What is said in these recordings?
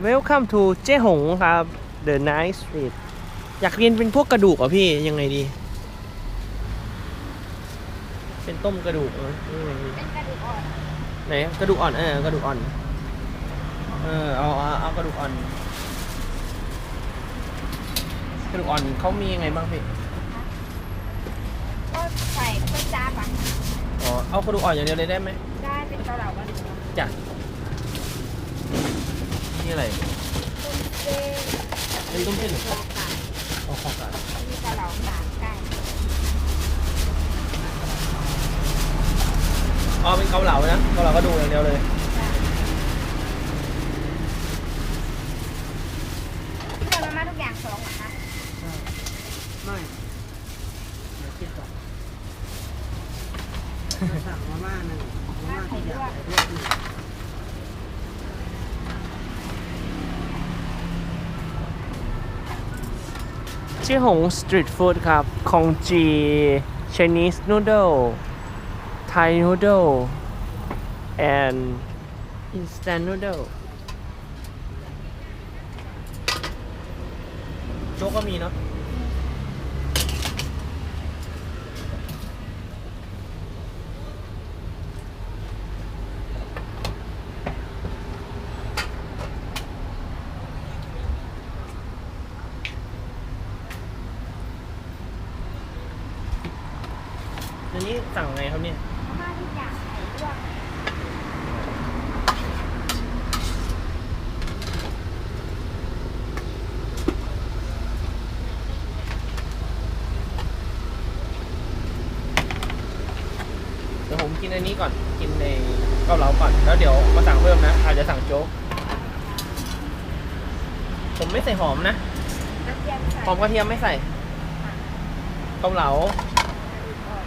Welcome to เจ๊หงครับ The Night Street อยากเรียนเป็นพวกกระดูกเหรอพี่ ยังไงดี เป็นต้มกระดูกเหรอยังไงดีเป็นกระดูกอ่อน ไหนกระดูกอ่อนเออกระดูกอ่อน เออเอาเอาเอากระดูกอ่อน กระดูกอ่อนเขามียังไงบ้างพี่ ก็ใส่ก๋วยจั๊บอะอ๋อเอากระดูกอ่อนอย่างเดียวเลยได้ไหมได้เป็นเกาเหลากระดูกอ่อนจ้ะ นี่อะไรต้มเส้นเป็นต้มเส้นหรือคอไก่เอาข้าวสารมีเกาเหลาสามไก่อ๋อเป็นเกาเหลานะเกาเหลากระดูกอย่างเดียวเลยจ้ะพี่เอามาม่าทุกอย่างสองเหรอคะไม่เดี๋ยวคิดก่อนจะสั่งมาม่าหนึ่งมาม่าที่อยากใส่ด้วยหนึ่ง ชื่อหงสตรีทฟู้ดครับคองจี Chinese noodle Thai noodle and instant noodle โจ๊กก็มีเนาะ อันนี้สั่งไงครับเนี่ยมาม่าทุกอย่างใส่ด้วยเดี๋ยวผมกินอันนี้ก่อน กินในเกาเหลาก่อน แล้วเดี๋ยวมาสั่งเพิ่มนะ อาจจะสั่งโจ๊ก ผมไม่ใส่หอมนะ กระเทียมใส่หอมกระเทียมไม่ใส่ เกาเหลา กระดูกอ่อน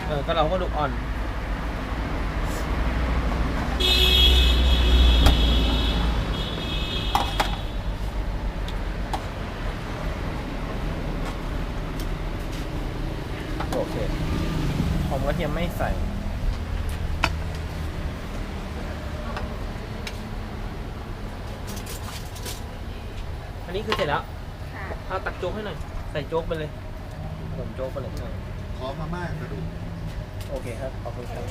เออเกาเหลากระดูกอ่อน โอเคหอมกระเทียมไม่ใส่อันนี้คือเสร็จแล้วค่ะเอาตักโจ๊กให้หน่อย ใส่โจ๊กไปเลยผมโจ๊กไปเลยเออขอมาม่ากระดูก โอเคครับ ขอบคุณครับ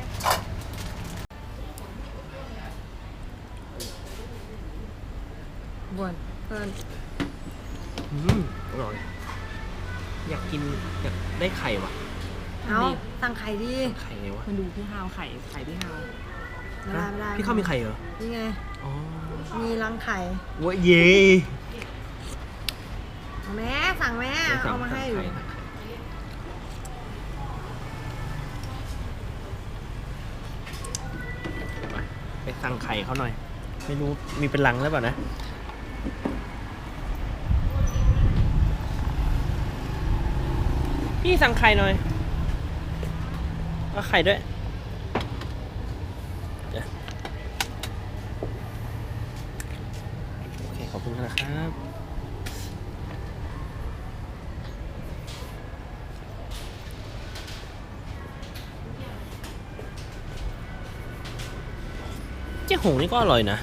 บวนเพิ่นอืมอร่อย อยากกิน อยากได้ไข่ว่ะ เอาสั่งไข่ดีไข่ไงวะมันดูพี่ฮาวไข่ไข่พี่ฮาวไม่ได้ไม่ได้พี่เข้ามีไข่เหรอ นี่ไง อ๋อ มีรังไข่เว้ยเย่เอาแม่สั่งแม่เอามาให้อยู่ สั่งไข่เขาหน่อย ไม่รู้มีเป็นลังหรือเปล่านะพี่สั่งไข่หน่อยเอาไข่ด้วยโอเคขอบคุณนะครับ เจ๊หงนี่ก็อร่อยนะ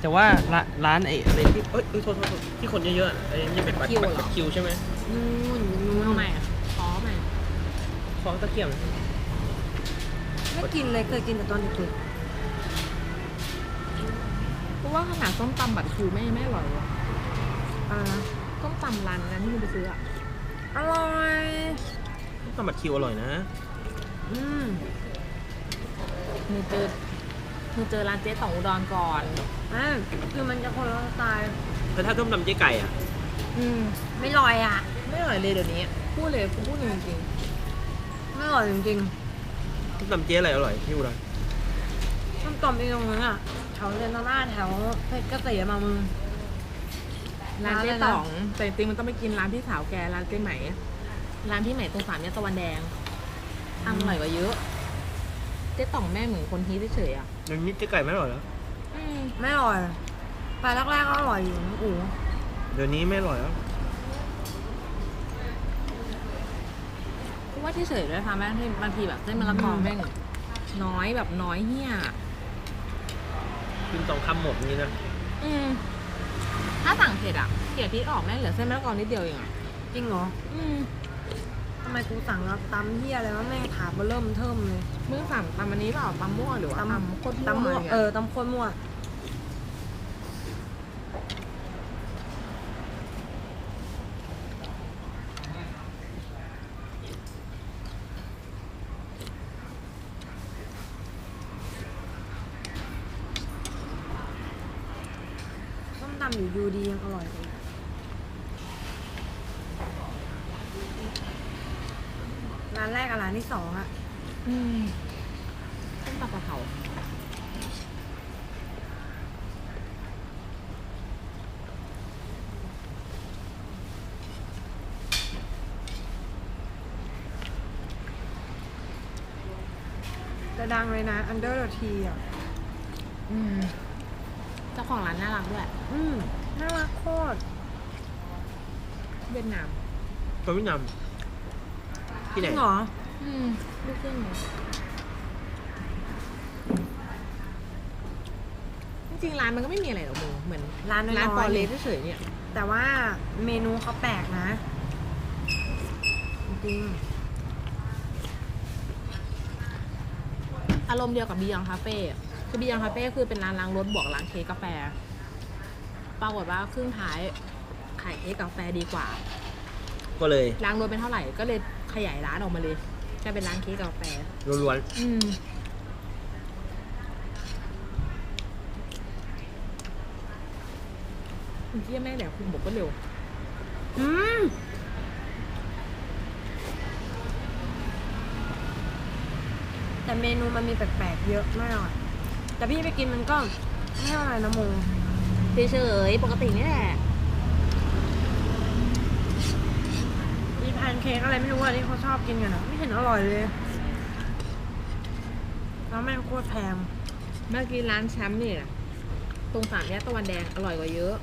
แต่ว่าร้านร้านไอ้อะไรที่เอ้ยเอ้ยโทษโทษโทษที่คนเยอะๆไอ้นี่เป็นบัตรบัตรคิวใช่ไหมนู่นนู่เอานใหม่อะขอใหม่ฟองตะเกียบไม่กินเลยเคยกินแต่ตอนเด็กเพราะว่าขนาดส้มตำบัตรคิวไม่ไม่อร่อยเลยๆอะไรนะส้มตำร้านนั้นที่มึงไปซื้ออะอร่อยทำบัตรคิวอร่อยนะ อืมมึงเจอ มึงเจอร้านเจ๊ต่องอุดรก่อนอะคือมันจะคนละสไตล์แต่ถ้าต้มตำเจ๊ไก่อะ อืม ไม่ลอยอะ ไม่อร่อยเลยเดี๋ยวนี้พูดเลยกูพูดเลยจริงไม่อร่อยจริงต้มตำเจ๊อะไรอร่อยที่อุดรๆต้มตำเองตรงนั้นอะแถวเรนนาแถวเพชรเกษมมามึงๆร้านเจ๊ร้านอะไรนะต่องแต่จริงๆมันต้องไปกินร้านพี่สาวแกร้านเจ๊ไหมร้านพี่ไหมตรงสามแยกตะวันแดงอร่อยกว่าเยอะ เจ๊ต่องแม่เหมือนคนฮีทเฉยๆอะ เดี๋ยวนี้เจ๊ไก่ไม่อร่อยแล้วอืมไม่อร่อยไปแรกๆก็อร่อยอยู่นะอู๋เดี๋ยวนี้ไม่อร่อยแล้วเพราะว่าที่เฉยด้วยค่ะแม่ที่บางทีแบบเส้นมะละกอแม่งน้อยแบบน้อยเหี้ยกินสองคำหมดนี้นะออืมถ้าสั่งเผ็ดอะเกลี่ยพริกออกแม่งเหลือเส้นมะละกอนิดเดียวเองอะจริงเหรออืมทำ ไมกูสั่งแล้วตำเฮียอะไรวะแม่งถาเบอเริ่มเทิมเลยมึงสั่งตำอันนี้เปล่าตำมั่วหรือว่าตำตำโคตรตำมั่วอะไรงี้ยเออตำโคตรมั่วส้มตำอยู่ยูดียังอร่อยกว่าอีก ร้านแรกกับร้านที่สองอะอืมต้มปลากระเพราจะดังเลยนะ Under the Tea อะ อืมเจ้าของร้านน่ารักด้วย อืมน่ารักโคตร เวียดนาม ตัวพี่นำจ ที่ไหนริงเหรอ อืมลูกครึ่งเลยจริงๆร้านมันก็ไม่มีอะไรหรอกมึงเหมือนร้านน้อยๆ ร้านปอเลสเฉยๆเนี่ย แต่ว่าเมนูเขาแปลกนะ จริงอารมณ์เดียวกับบียองคาเฟ่คือบียองคาเฟ่คือเป็นร้านล้างรถบวกร้านเค้กกาแฟ ปรากฏว่าครึ่งท้ายขายเค้กกาแฟดีกว่า ก็เลยล้างรถเป็นเท่าไหร่ก็เลยขยายร้านออกมาเลยกลายเป็นร้านเค้กกาแฟล้วนอืมเที่ยแม่งแหละคุณบอกก็เร็วๆอืมแต่เมนูมันมีแปลกๆเยอะมากอะแต่พี่ไปกินมันก็ไม่เท่าไหร่นะโมเฉยๆปกตินี่แหละ มีแพน เค้กอะไรไม่รู้อะที่เขาชอบกินกันอะไม่เห็นอร่อยเลย แล้วแม่งโคตรแพง เมื่อกี้ร้านแชมป์เนี่ย ตรงสามแยกตะวันแดงอร่อยกว่าเยอะ